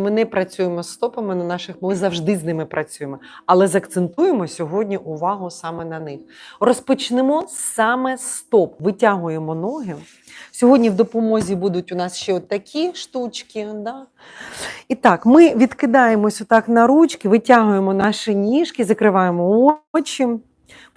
ми не працюємо з стопами на наших, ми завжди з ними працюємо. Але закцентуємо сьогодні увагу саме на них. Розпочнемо саме стоп. Витягуємо ноги. Сьогодні в допомозі будуть у нас ще такі штучки. Да? І так, ми відкидаємось отак на ручки, витягуємо наші ніжки, закриваємо очі.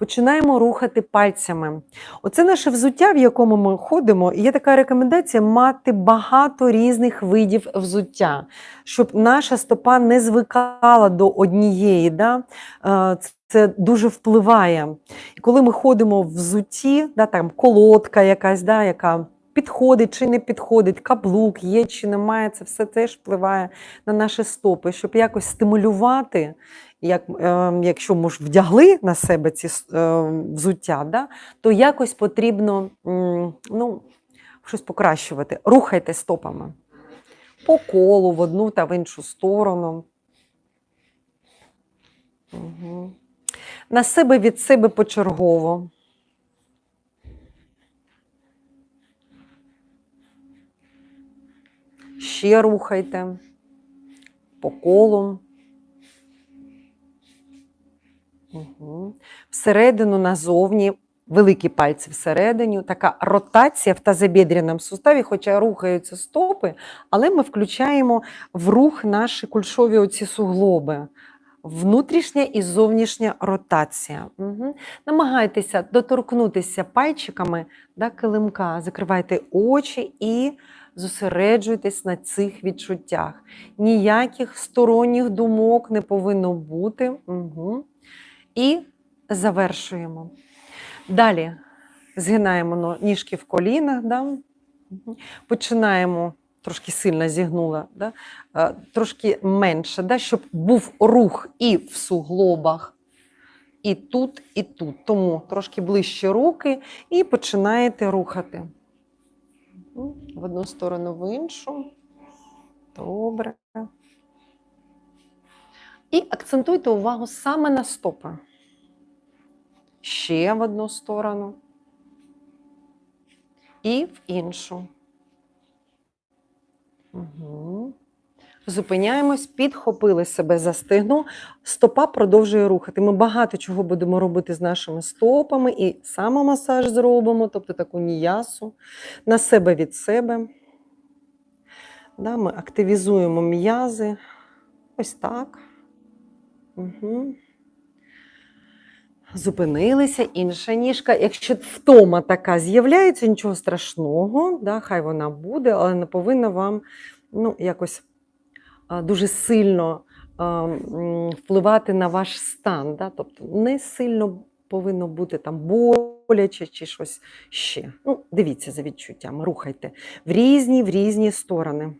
Починаємо рухати пальцями. Оце наше взуття, в якому ми ходимо. І є така рекомендація мати багато різних видів взуття, щоб наша стопа не звикала до однієї. Да? Е, Це дуже впливає. І коли ми ходимо в взутті, да, там колодка якась, да, яка підходить чи не підходить, каблук є чи немає, це все теж впливає на наші стопи, щоб якось стимулювати як, е, якщо ми ж вдягли на себе ці е, взуття, да, то якось потрібно м, ну, щось покращувати. Рухайте стопами по колу в одну та в іншу сторону. Угу. На себе від себе почергово. Ще рухайте по колу. Угу. Всередину назовні, великі пальці всередині, така ротація в тазобідряному суставі, хоча рухаються стопи, але ми включаємо в рух наші кульшові оці суглоби. Внутрішня і зовнішня ротація. Угу. Намагайтеся доторкнутися пальчиками до килимка, закривайте очі і зосереджуйтесь на цих відчуттях. Ніяких сторонніх думок не повинно бути. Угу. І завершуємо. Далі згинаємо ніжки в колінах, да? починаємо, трошки сильно зігнула, да? трошки менше, да? щоб був рух і в суглобах, і тут, і тут. Тому трошки ближче руки і починаєте рухати. В одну сторону, в іншу. Добре. І акцентуйте увагу саме на стопи. Ще в одну сторону. І в іншу. Угу. Зупиняємось, підхопили себе за стегно, стопа продовжує рухати. Ми багато чого будемо робити з нашими стопами і самомасаж зробимо, тобто таку ніясу на себе від себе. Да, Ми активізуємо м'язи. Ось так. Угу. Зупинилися, інша ніжка. Якщо втома така з'являється, нічого страшного, да, хай вона буде, але не повинна вам ну, якось дуже сильно впливати на ваш стан. Да? Тобто не сильно повинно бути там боляче чи щось ще. Ну, Дивіться за відчуттями, рухайте в різні, в різні сторони.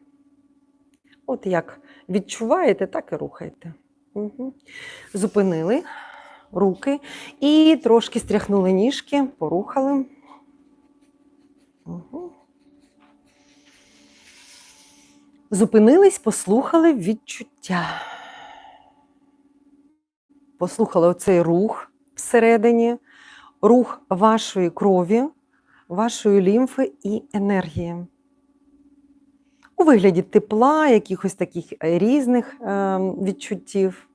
От як відчуваєте, так і рухайте. Угу. Зупинили руки і трошки стряхнули ніжки, порухали. Угу. Зупинились, послухали відчуття. Послухали оцей рух всередині, рух вашої крові, вашої лімфи і енергії. У вигляді тепла, якихось таких різних е, відчуттів.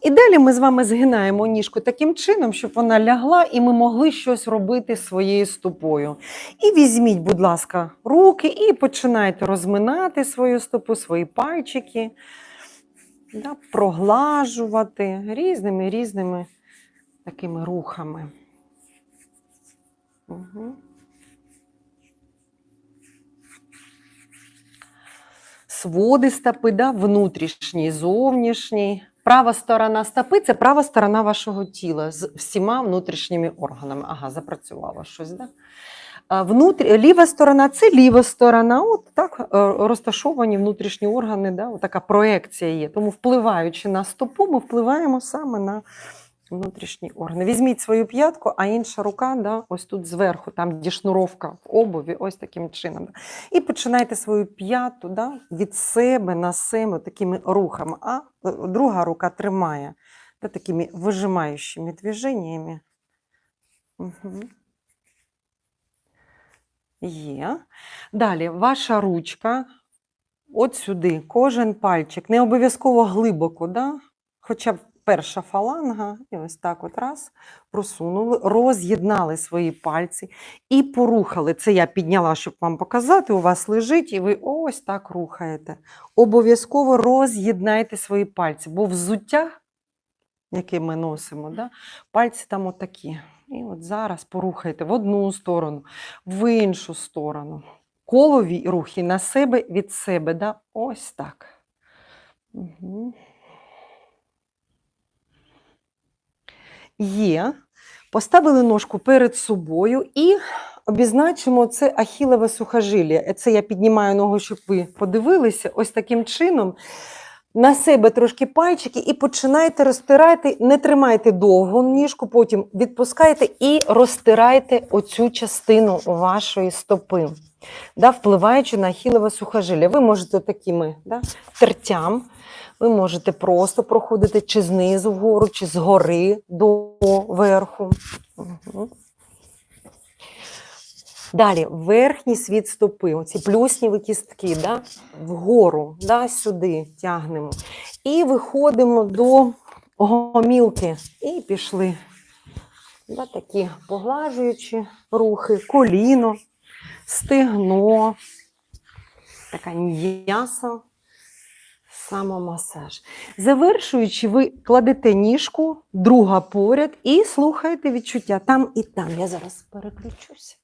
І далі ми з вами згинаємо ніжку таким чином, щоб вона лягла, і ми могли щось робити своєю стопою. І візьміть, будь ласка, руки і починайте розминати свою стопу, свої пальчики, да, проглажувати різними різними такими рухами. Угу. Своди стопи, да, внутрішній, зовнішній. Права сторона стопи це права сторона вашого тіла з всіма внутрішніми органами. Ага, запрацювало щось, да? Внутрі, ліва сторона це ліва сторона. От так е, розташовані внутрішні органи, да? Така проекція є. Тому, впливаючи на стопу, ми впливаємо саме на внутрішні органи. Візьміть свою п'ятку, а інша рука да, ось тут зверху, там де шнуровка в обуві, ось таким чином. І починайте свою п'яту да, від себе на себе такими рухами. А е, друга рука тримає да, такими вижимаючими движеннями. Угу. Є. Далі ваша ручка от сюди, кожен пальчик, не обов'язково глибоко, да? хоча б перша фаланга, і ось так от раз просунули, роз'єднали свої пальці і порухали. Це я підняла, щоб вам показати. У вас лежить, і ви ось так рухаєте. Обов'язково роз'єднайте свої пальці, бо взуття, яке ми носимо, да? пальці там отакі. І от зараз порухайте в одну сторону, в іншу сторону. Колові рухи на себе від себе. Да? Ось так. Угу. Є. Поставили ножку перед собою і обізначимо це ахілеве сухожилля. Це я піднімаю ногу, щоб ви подивилися. Ось таким чином. На себе трошки пальчики і починайте розтирати, не тримайте довго ніжку, потім відпускайте і розтирайте оцю частину вашої стопи, да, впливаючи на ахілеве сухожилля. Ви можете такими да, тертям, ви можете просто проходити чи знизу вгору, чи згори до верху. Далі верхній світ стопи, оці плюсніві кістки, да, вгору, да, сюди тягнемо. І виходимо до гомілки. І пішли. Да, такі поглажуючі рухи, коліно, стегно, така м'ясо, самомасаж. Завершуючи, ви кладете ніжку, друга поряд і слухаєте відчуття там і там. Я зараз переключуся.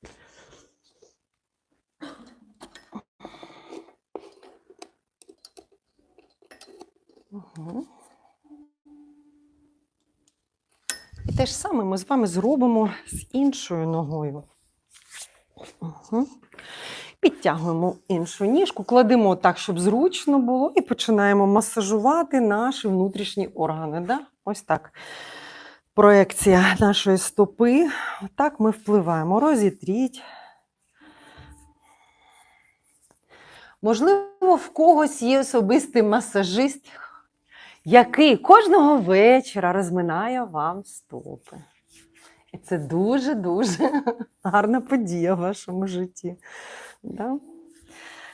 Угу. І те ж саме ми з вами зробимо з іншою ногою. Угу. Підтягуємо іншу ніжку, кладемо так, щоб зручно було, і починаємо масажувати наші внутрішні органи. Да? Ось так. Проекція нашої стопи. Отак ми впливаємо. Розітріть. Можливо, в когось є особистий масажист, який кожного вечора розминає вам стопи. І це дуже-дуже гарна подія в вашому житті. Да?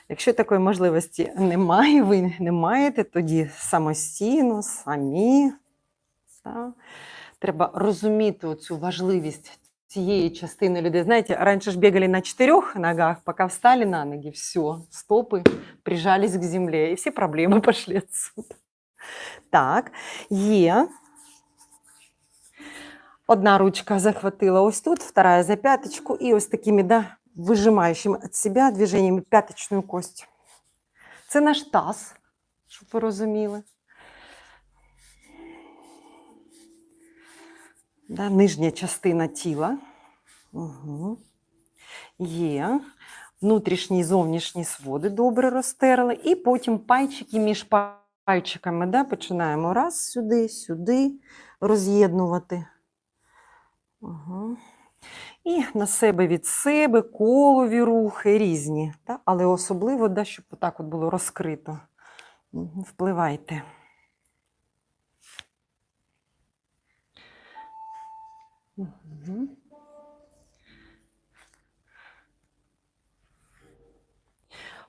Якщо такої можливості немає, ви не маєте, тоді самостійно, самі. Да? Треба розуміти цю важливість цієї частини людей. Знаєте, раніше ж бігали на чотирьох ногах, поки встали на ноги, все, стопи прижались к землі, і всі проблеми пішли отсюда. Так, є. Одна ручка захватила ось тут, вторая за пяточку, і ось такими да, вижимаючими від себе движеннями п'яточної кості. Це наш таз, щоб ви розуміли. Да, нижня частина тіла. Угу. Є. Внутрішні і зовнішні своди добре розтерли. І потім пальчики між пальчиками да, починаємо раз сюди, сюди роз'єднувати. Угу. І на себе від себе колові рухи різні, Та? але особливо, да, щоб отак от було розкрито. Впливайте. Угу.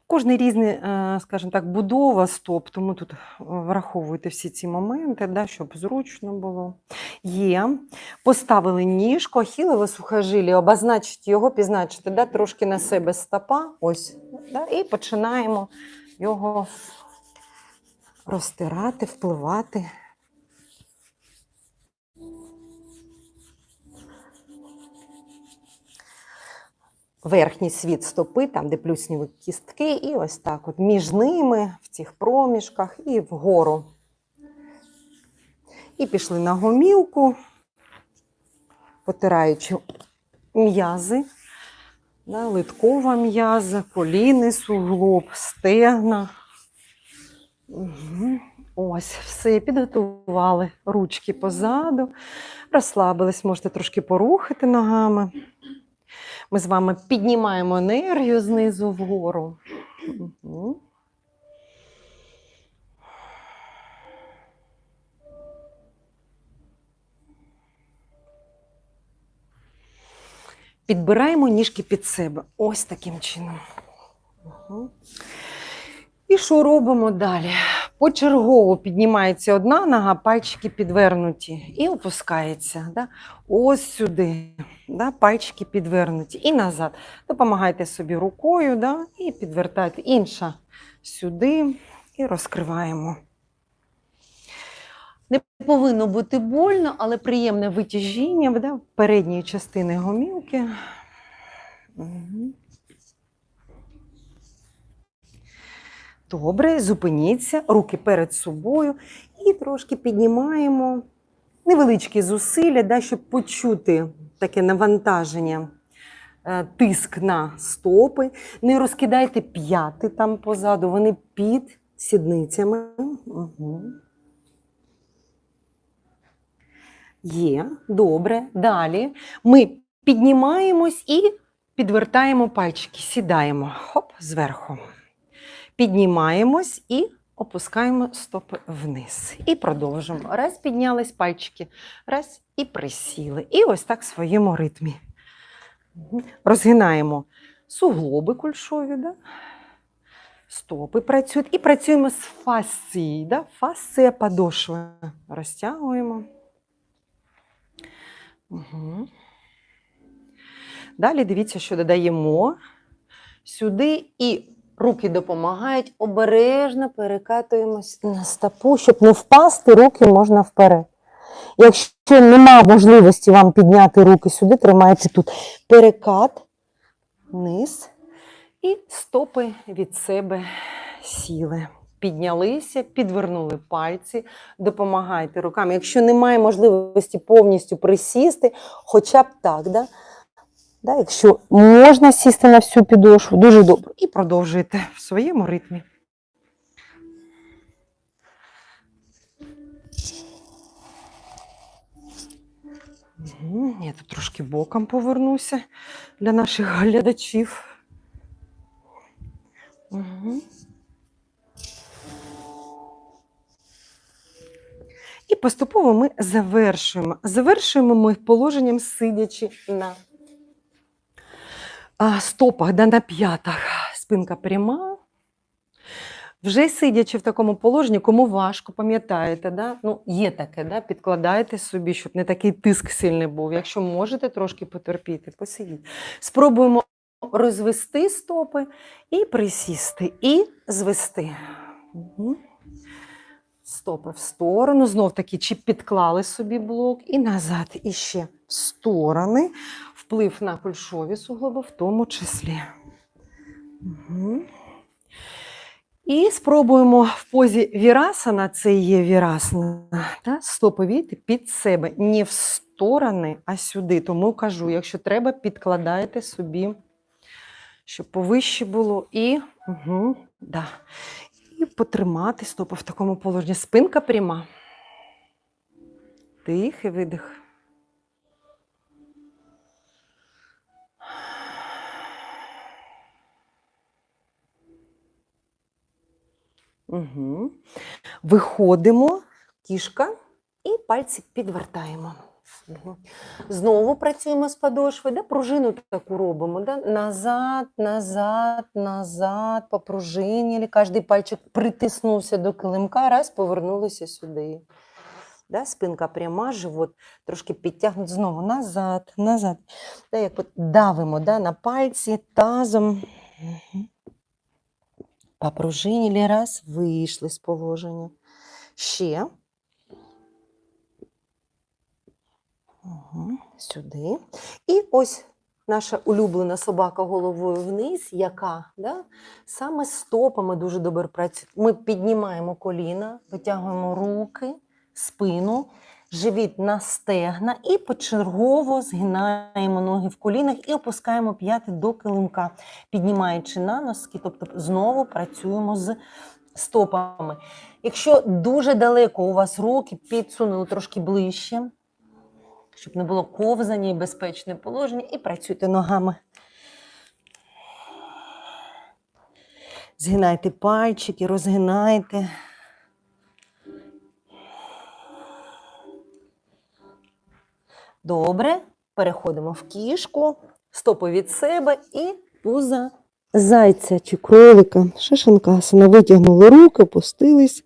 Кожний різний, е, скажімо так, будова стоп, тому тут е, враховуйте всі ці моменти, да, щоб зручно було. Є. Поставили ніжку, ахілеве сухожилля, обозначити його, пізначити, да, трошки на себе стопа, ось, да, і починаємо його розтирати, впливати. Верхній світ стопи, там, де плюсніві кістки, і ось так от між ними, в цих проміжках, і вгору. І пішли на гомілку, потираючи м'язи, да, литкова м'яза, коліни, суглоб, стегна. Угу. Ось, все, підготували ручки позаду, розслабились, можете трошки порухати ногами. Ми з вами піднімаємо енергію знизу вгору. Підбираємо ніжки під себе. Ось таким чином. Угу. І що робимо далі? Почергово піднімається одна нога, пальчики підвернуті і опускається. Да? Ось сюди. Да? Пальчики підвернуті і назад. Допомагайте собі рукою да? і підвертайте. Інша сюди і розкриваємо. Не повинно бути больно, але приємне витяжіння да? передньої частини гомілки. Угу. Добре, зупиніться, руки перед собою і трошки піднімаємо невеличкі зусилля, да, щоб почути таке навантаження, е, тиск на стопи. Не розкидайте п'яти там позаду, вони під сідницями. Угу. Є, добре. Далі ми піднімаємось і підвертаємо пальчики, сідаємо. Хоп, зверху. Піднімаємось і опускаємо стопи вниз. І продовжуємо. Раз піднялись пальчики, раз і присіли. І ось так в своєму ритмі. Розгинаємо суглоби кульшові, да? стопи працюють. І працюємо з фасцією. Да? Фасція подошви. Розтягуємо. Угу. Далі дивіться, що додаємо сюди і руки допомагають. Обережно перекатуємось на стопу, щоб не впасти, руки можна вперед. Якщо нема можливості вам підняти руки сюди, тримайте тут перекат, вниз і стопи від себе сіли. Піднялися, підвернули пальці, допомагайте руками. Якщо немає можливості повністю присісти, хоча б так, да? Да, якщо можна сісти на всю підошву, дуже добре. І продовжуйте в своєму ритмі. Я тут трошки боком повернуся для наших глядачів. І поступово ми завершуємо. Завершуємо ми положенням сидячи на стопах, да, на п'ятах. Спинка пряма. Вже сидячи в такому положенні, кому важко, пам'ятаєте, да? ну, є таке, да? підкладайте собі, щоб не такий тиск сильний був. Якщо можете трошки потерпіти, посидіть. Спробуємо розвести стопи і присісти, і звести. Стопи в сторону. Знов таки, чи підклали собі блок, і назад, і ще в сторони. Вплив на кульшові суглоби в тому числі. Угу. І спробуємо в позі вірасана, це є вірасана, та, стопи під себе, не в сторони, а сюди. Тому кажу, якщо треба, підкладайте собі, щоб повище було. І, угу, да. і потримати стопи в такому положенні. Спинка пряма. І видих. Угу. Виходимо, кішка, і пальці підвертаємо. Знову працюємо з подошви, да? пружину таку робимо. Да? Назад, назад, назад, попружинили. Кожний пальчик притиснувся до килимка, раз повернулися сюди. Да? Спинка пряма, живот трошки підтягнуть знову назад, назад. Да? Як давимо да? на пальці тазом. Угу. Попружинили, раз, вийшли з положення. Ще. Угу. Сюди. І ось наша улюблена собака головою вниз, яка да? саме стопами дуже добре працює. Ми піднімаємо коліна, витягуємо руки, спину, живіт на стегна і почергово згинаємо ноги в колінах і опускаємо п'яти до килимка, піднімаючи на носки, тобто знову працюємо з стопами. Якщо дуже далеко у вас руки, підсунули трошки ближче, щоб не було ковзання і безпечне положення, і працюйте ногами. Згинайте пальчики, розгинайте. Добре. Переходимо в кішку, стопи від себе і пуза зайця чи кролика. Шишенкасана. Витягнули руки, опустились.